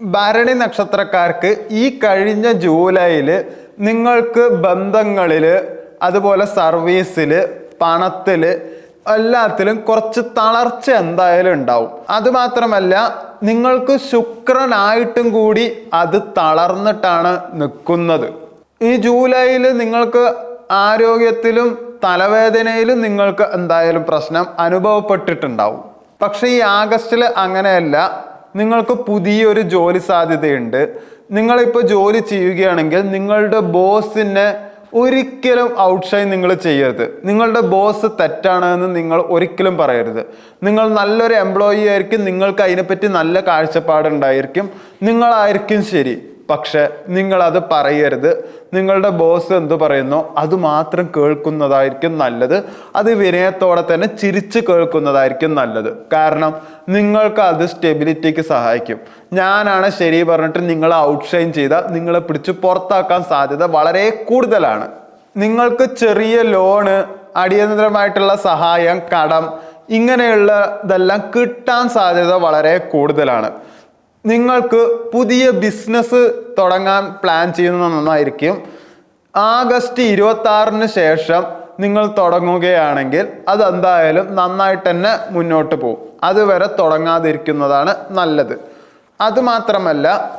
ഭരണി നക്ഷത്രക്കാർക്ക് ഈ കഴിഞ്ഞ ജൂലൈയിൽ നിങ്ങൾക്ക് ബന്ധങ്ങളിൽ അതുപോലെ സർവീസിൽ പണത്തിൽ എല്ലാത്തിലും കുറച്ച് തളർച്ച എന്തായാലും ഉണ്ടാവും. അതുമാത്രമല്ല നിങ്ങൾക്ക് ശുക്രനായിട്ടും കൂടി അത് തളർന്നിട്ടാണ് നിൽക്കുന്നത്. ഈ ജൂലൈയിൽ നിങ്ങൾക്ക് ആരോഗ്യത്തിലും തലവേദനയിലും നിങ്ങൾക്ക് എന്തായാലും പ്രശ്നം അനുഭവപ്പെട്ടിട്ടുണ്ടാവും. പക്ഷേ ഈ ആഗസ്റ്റിൽ അങ്ങനെയല്ല. നിങ്ങൾക്ക് പുതിയൊരു ജോലി സാധ്യതയുണ്ട്. നിങ്ങളിപ്പോൾ ജോലി ചെയ്യുകയാണെങ്കിൽ നിങ്ങളുടെ ബോസിനെ ഒരിക്കലും ഔട്ട്ഷൈൻ നിങ്ങൾ ചെയ്യരുത്. നിങ്ങളുടെ ബോസ് തെറ്റാണെന്ന് നിങ്ങൾ ഒരിക്കലും പറയരുത്. നിങ്ങൾ നല്ലൊരു എംപ്ലോയി ആയിരിക്കും നിങ്ങൾക്ക് അതിനെപ്പറ്റി നല്ല കാഴ്ചപ്പാടുണ്ടായിരിക്കും. നിങ്ങളായിരിക്കും ശരി. പക്ഷെ നിങ്ങളത് പറയരുത്. നിങ്ങളുടെ ബോസ് എന്ത് പറയുന്നോ? അത് മാത്രം കേൾക്കുന്നതായിരിക്കും നല്ലത്. അത് വിനയത്തോടെ തന്നെ ചിരിച്ച് കേൾക്കുന്നതായിരിക്കും നല്ലത്. കാരണം നിങ്ങൾക്ക് അത് സ്റ്റെബിലിറ്റിക്ക് സഹായിക്കും. ഞാനാണ് ശരി പറഞ്ഞിട്ട് നിങ്ങളെ ഔട്ട്ഷൈൻ ചെയ്താൽ നിങ്ങളെ പിടിച്ച് പുറത്താക്കാൻ സാധ്യത വളരെ കൂടുതലാണ്. നിങ്ങൾക്ക് ചെറിയ ലോണ് അടിയന്തരമായിട്ടുള്ള സഹായം കടം ഇങ്ങനെയുള്ളതെല്ലാം കിട്ടാൻ സാധ്യത വളരെ കൂടുതലാണ്. നിങ്ങൾക്ക് പുതിയ ബിസിനസ് തുടങ്ങാൻ പ്ലാൻ ചെയ്യുന്നത് നന്നായിരിക്കും. ആഗസ്റ്റ് ഇരുപത്തി ആറിന് ശേഷം നിങ്ങൾ തുടങ്ങുകയാണെങ്കിൽ അത് എന്തായാലും നന്നായിട്ട് തന്നെ മുന്നോട്ട് പോകും. അതുവരെ തുടങ്ങാതിരിക്കുന്നതാണ് നല്ലത്. അതുമാത്രമല്ല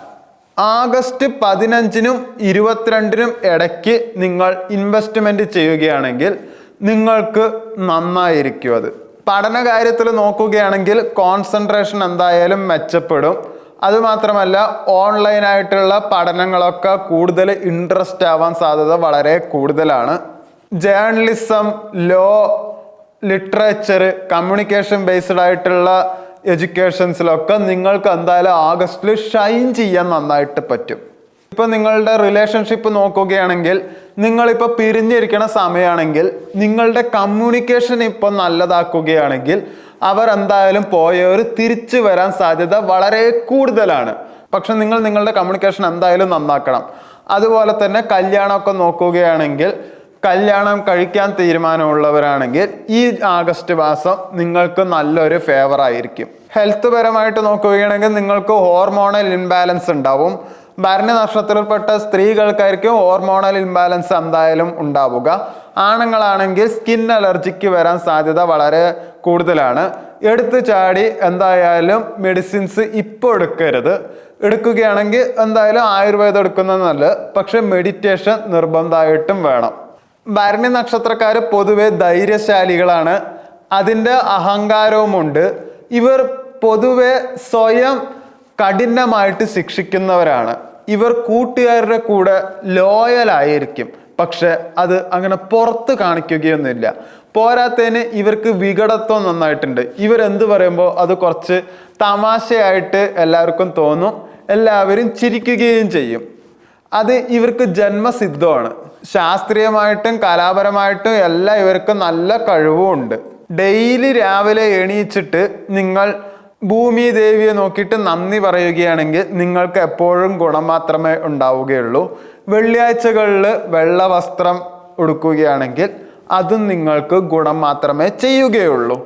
ആഗസ്റ്റ് പതിനഞ്ചിനും ഇരുപത്തിരണ്ടിനും ഇടയ്ക്ക് നിങ്ങൾ ഇൻവെസ്റ്റ്മെന്റ് ചെയ്യുകയാണെങ്കിൽ നിങ്ങൾക്ക് നന്നായിരിക്കും അത്. പഠന കാര്യത്തിൽ നോക്കുകയാണെങ്കിൽ കോൺസെൻട്രേഷൻ എന്തായാലും മെച്ചപ്പെടും. അതുമാത്രമല്ല ഓൺലൈനായിട്ടുള്ള പഠനങ്ങളൊക്കെ കൂടുതൽ ഇൻട്രസ്റ്റ് ആവാൻ സാധ്യത വളരെ കൂടുതലാണ്. Journalism law literature communication based ആയിട്ടുള്ള എഡ്യൂക്കേഷൻസിലൊക്കെ നിങ്ങൾക്ക് എന്തായാലും ആഗസ്റ്റിൽ ഷൈൻ ചെയ്യാൻ നന്നായിട്ട് പറ്റും. ഇപ്പൊ നിങ്ങളുടെ റിലേഷൻഷിപ്പ് നോക്കുകയാണെങ്കിൽ നിങ്ങളിപ്പോൾ പിരിഞ്ഞിരിക്കുന്ന സമയമാണെങ്കിൽ നിങ്ങളുടെ കമ്മ്യൂണിക്കേഷൻ ഇപ്പം നല്ലതാക്കുകയാണെങ്കിൽ അവർ എന്തായാലും പോയവർ തിരിച്ചു വരാൻ സാധ്യത വളരെ കൂടുതലാണ്. പക്ഷെ നിങ്ങൾ നിങ്ങളുടെ കമ്മ്യൂണിക്കേഷൻ എന്തായാലും നന്നാക്കണം. അതുപോലെ തന്നെ കല്യാണമൊക്കെ നോക്കുകയാണെങ്കിൽ കല്യാണം കഴിക്കാൻ തീരുമാനമുള്ളവരാണെങ്കിൽ ഈ ആഗസ്റ്റ് മാസം നിങ്ങൾക്ക് നല്ലൊരു ഫേവർ ആയിരിക്കും. ഹെൽത്ത് പരമായിട്ട് നോക്കുകയാണെങ്കിൽ നിങ്ങൾക്ക് ഹോർമോണൽ ഇൻബാലൻസ് ഉണ്ടാവും. ഭരണ നക്ഷത്രത്തിൽപ്പെട്ട സ്ത്രീകൾക്കായിരിക്കും ഹോർമോണൽ ഇംബാലൻസ് എന്തായാലും ഉണ്ടാവുക. ആണുങ്ങളാണെങ്കിൽ സ്കിൻ അലർജിക്ക് വരാൻ സാധ്യത വളരെ കൂടുതലാണ്. എടുത്തു ചാടി എന്തായാലും മെഡിസിൻസ് ഇപ്പോൾ എടുക്കരുത്. എടുക്കുകയാണെങ്കിൽ എന്തായാലും ആയുർവേദം എടുക്കുന്നത് നല്ലത്. പക്ഷെ മെഡിറ്റേഷൻ നിർബന്ധമായിട്ടും വേണം. ഭരണി നക്ഷത്രക്കാർ പൊതുവെ ധൈര്യശാലികളാണ്. അതിന്റെ അഹങ്കാരവുമുണ്ട്. ഇവർ പൊതുവെ സ്വയം കഠിനമായിട്ട് ശിക്ഷിക്കുന്നവരാണ്. ഇവർ കൂട്ടുകാരുടെ കൂടെ ലോയൽ ആയിരിക്കും. പക്ഷെ അത് അങ്ങനെ പുറത്ത് കാണിക്കുകയൊന്നുമില്ല. പോരാത്തതിന് ഇവർക്ക് വികടത്വം നന്നായിട്ടുണ്ട്. ഇവരെന്ത് പറയുമ്പോൾ അത് കുറച്ച് തമാശയായിട്ട് എല്ലാവർക്കും തോന്നും. എല്ലാവരും ചിരിക്കുകയും ചെയ്യും. അത് ഇവർക്ക് ജന്മസിദ്ധമാണ്. ശാസ്ത്രീയമായിട്ടും കലാപരമായിട്ടും എല്ലാം ഇവർക്ക് നല്ല കഴിവുമുണ്ട് ഡെയിലി രാവിലെ എണീച്ചിട്ട് നിങ്ങൾ ഭൂമി ദേവിയെ നോക്കിയിട്ട് നന്ദി പറയുകയാണെങ്കിൽ നിങ്ങൾക്ക് എപ്പോഴും ഗുണം മാത്രമേ ഉണ്ടാവുകയുള്ളൂ. വെള്ളിയാഴ്ചകളിൽ വെള്ള വസ്ത്രം ഉടുക്കുകയാണെങ്കിൽ അതും നിങ്ങൾക്ക് ഗുണം മാത്രമേ ചെയ്യുകയുള്ളൂ.